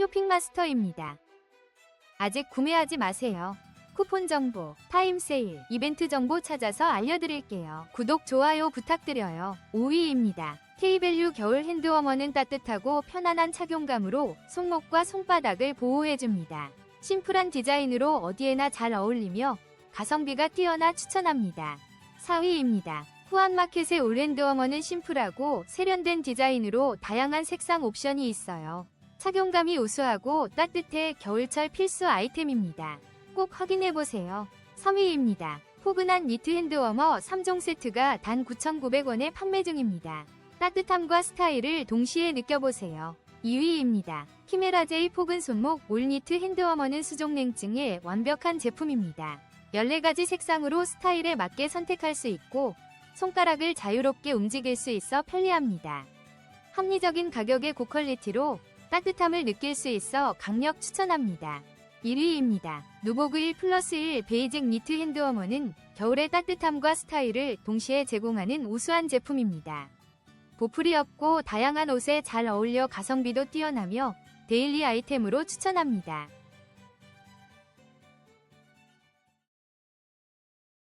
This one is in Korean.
쇼핑마스터입니다. 아직 구매하지 마세요. 쿠폰 정보, 타임 세일, 이벤트 정보 찾아서 알려드릴게요. 구독, 좋아요 부탁드려요. 5위입니다. K밸류 겨울 핸드워머는 따뜻하고 편안한 착용감으로 손목과 손바닥을 보호해줍니다. 심플한 디자인으로 어디에나 잘 어울리며 가성비가 뛰어나 추천합니다. 4위입니다. 후안마켓의 올핸드워머는 심플하고 세련된 디자인으로 다양한 색상 옵션이 있어요. 착용감이 우수하고 따뜻해 겨울철 필수 아이템입니다. 꼭 확인해보세요. 3위입니다. 포근한 니트 핸드워머 3종 세트가 단 9,900원에 판매 중입니다. 따뜻함과 스타일을 동시에 느껴보세요. 2위입니다. 키메라 제이 포근 손목 올니트 핸드워머는 수족 냉증에 완벽한 제품입니다. 14가지 색상으로 스타일에 맞게 선택할 수 있고 손가락을 자유롭게 움직일 수 있어 편리합니다. 합리적인 가격의 고퀄리티로 따뜻함을 느낄 수 있어 강력 추천합니다. 1위입니다. 누보그 1 플러스 1 베이직 니트 핸드워머는 겨울의 따뜻함과 스타일을 동시에 제공하는 우수한 제품입니다. 보풀이 없고 다양한 옷에 잘 어울려 가성비도 뛰어나며 데일리 아이템으로 추천합니다.